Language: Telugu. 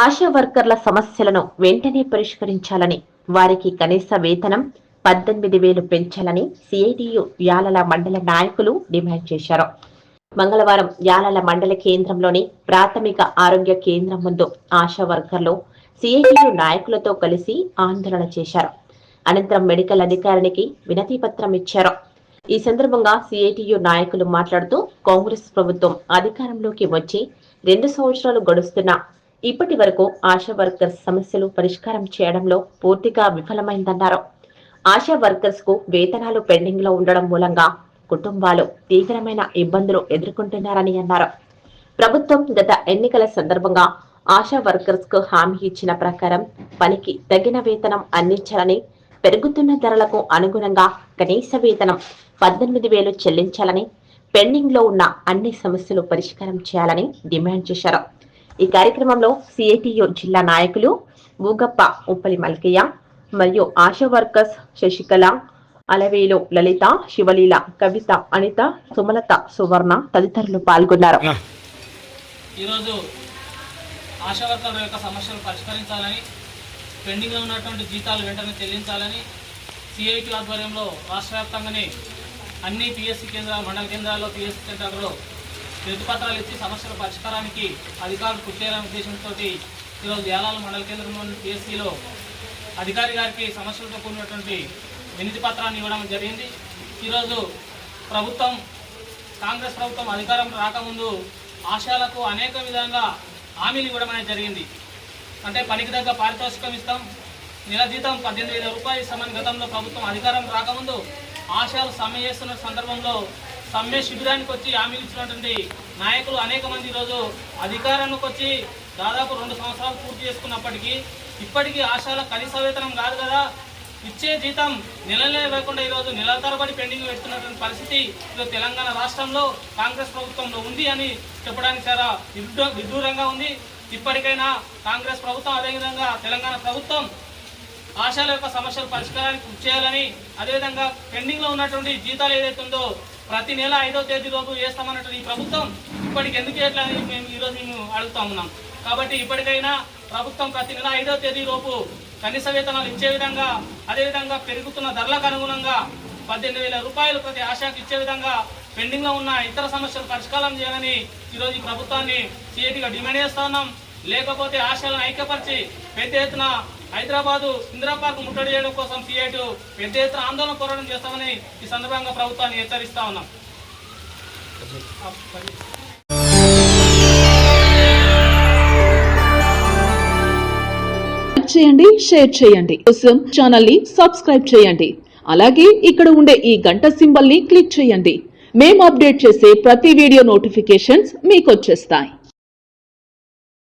ఆశా వర్కర్ల సమస్యలను వెంటనే పరిష్కరించాలని వారికి కనీస వేతనం పద్దెనిమిది వేలు పెంచాలని సిఐటియు యాలల మండల నాయకులు డిమాండ్ చేశారు. మంగళవారం యాలల మండల కేంద్రంలోని ప్రాథమిక ఆరోగ్య కేంద్రం ముందు ఆశా వర్కర్లు సిఐటియు నాయకులతో కలిసి ఆందోళన చేశారు. అనంతరం మెడికల్ అధికారికి వినతి పత్రం ఇచ్చారు. ఈ సందర్భంగా సిఐటియు నాయకులు మాట్లాడుతూ కాంగ్రెస్ ప్రభుత్వం అధికారంలోకి వచ్చి రెండు సంవత్సరాలు గడుస్తున్నా ఇప్పటి వరకు ఆశా వర్కర్స్ సమస్యలు పరిష్కారం చేయడంలో పూర్తిగా విఫలమైందన్నారు. ఆశా వర్కర్స్కు వేతనాలు పెండింగ్లో ఉండడం మూలంగా కుటుంబాలు తీవ్రమైన ఇబ్బందులు ఎదుర్కొంటున్నారని అన్నారు. ప్రభుత్వం గత ఎన్నికల సందర్భంగా ఆశా వర్కర్స్కు హామీ ఇచ్చిన ప్రకారం పనికి తగిన వేతనం అందించాలని పెరుగుతున్న ధరలకు అనుగుణంగా కనీస వేతనం పద్దెనిమిది వేలు చెల్లించాలని పెండింగ్లో ఉన్న అన్ని సమస్యలు పరిష్కారం చేయాలని డిమాండ్ చేశారు. ఈ కార్యక్రమంలో సిఐటియు జిల్లా నాయకులు ఊగప్ప ఉప్పలి మల్కయ్య మరియు ఆశా వర్కర్స్ శశికళ అలవేలు లలిత శివలీల కవిత అనిత సుమలత సువర్ణ తదితరులు పాల్గొన్నారు. ఈరోజు ఆశా వర్కర్ల యొక్క సమస్యలు పరిష్కరించాలని పెండింగ్లో ఉన్నటువంటి జీతాలు వెంటనే చెల్లించాలని సిఐటి ఆధ్వర్యంలో రాష్ట్ర వ్యాప్తంగానే అన్ని పిఎస్సి కేంద్రాలు మండల కేంద్రాల్లో పిఎస్సి సెంటర్లో ప్రతిపత్రాలు ఇచ్చి సమస్యల పరిష్కారానికి అధికారులు కృషి చేయాలనే ఉద్దేశంతో ఈరోజు యాలాల మండల కేంద్రంలోని పిఎస్సిలో అధికారి గారికి సమస్యలతో కూడినటువంటి వినతి పత్రాన్ని ఇవ్వడం జరిగింది. ఈరోజు ప్రభుత్వం కాంగ్రెస్ ప్రభుత్వం అధికారం రాకముందు ఆశాలకు అనేక విధంగా హామీలు ఇవ్వడం అనేది జరిగింది. అంటే పనికి తగ్గ పారితోషికం ఇస్తాం. నెల జీతం పద్దెనిమిది వేల రూపాయలు ఇస్తామని గతంలో ప్రభుత్వం అధికారం రాకముందు ఆశయాలు సమ్మె చేస్తున్న సందర్భంలో సమ్మె శిబిరానికి వచ్చి హామీలు ఇచ్చినటువంటి నాయకులు అనేక మంది ఈరోజు అధికారానికి వచ్చి దాదాపు రెండు సంవత్సరాలు పూర్తి చేసుకున్నప్పటికీ ఇప్పటికీ ఆశాల కనీస వేతనం కాదు కదా. ఇచ్చే జీతం నెలలే లేకుండా ఈరోజు నెలల తరబడి పెండింగ్ పెడుతున్నటువంటి పరిస్థితి ఈరోజు తెలంగాణ రాష్ట్రంలో కాంగ్రెస్ ప్రభుత్వంలో ఉంది అని చెప్పడానికి చాలా విదూరంగా ఉంది. ఇప్పటికైనా కాంగ్రెస్ ప్రభుత్వం అదేవిధంగా తెలంగాణ ప్రభుత్వం ఆశాల యొక్క సమస్యల పరిష్కారానికి కృషి చేయాలని అదేవిధంగా పెండింగ్లో ఉన్నటువంటి జీతాలు ఏదైతే ఉందో ప్రతి నెల ఐదో తేదీ లోపు వేస్తామన్నట్టు ఈ ప్రభుత్వం ఇప్పటికి ఎందుకు చేయట్లేదు మేము ఈరోజు మేము అడుగుతా ఉన్నాం. కాబట్టి ఇప్పటికైనా ప్రభుత్వం ప్రతి నెల ఐదో తేదీ లోపు కనీస వేతనాలు ఇచ్చే విధంగా అదేవిధంగా పెరుగుతున్న ధరలకు అనుగుణంగా పద్దెనిమిది వేల రూపాయలు ప్రతి ఆశాకు ఇచ్చే విధంగా పెండింగ్లో ఉన్న ఇతర సమస్యలు పరిష్కారం చేయాలని ఈరోజు ఈ ప్రభుత్వాన్ని సిఐటిగా డిమాండ్ చేస్తా ఉన్నాం. లేకపోతే ఆశలను ఐక్యపరిచి పెద్ద ఎత్తున హైదరాబాదు ఇందిరా పార్క్ ముట్టడి చేయడం కోసం సిఐటి పెద్ద ఎత్తున ఆందోళన పోరాటం చేస్తామని ఈ సందర్భంగా ప్రభుత్వాన్ని హెచ్చరిస్తా ఉన్నాం. చేయండి షేర్ చేయండి. కోసం ఛానల్ని సబ్స్క్రైబ్ చేయండి. అలాగే ఇక్కడ ఉండే ఈ గంట సింబల్ని క్లిక్ చేయండి. మేము అప్డేట్ చేసే ప్రతి వీడియో నోటిఫికేషన్స్ మీకు వచ్చేస్తాయి.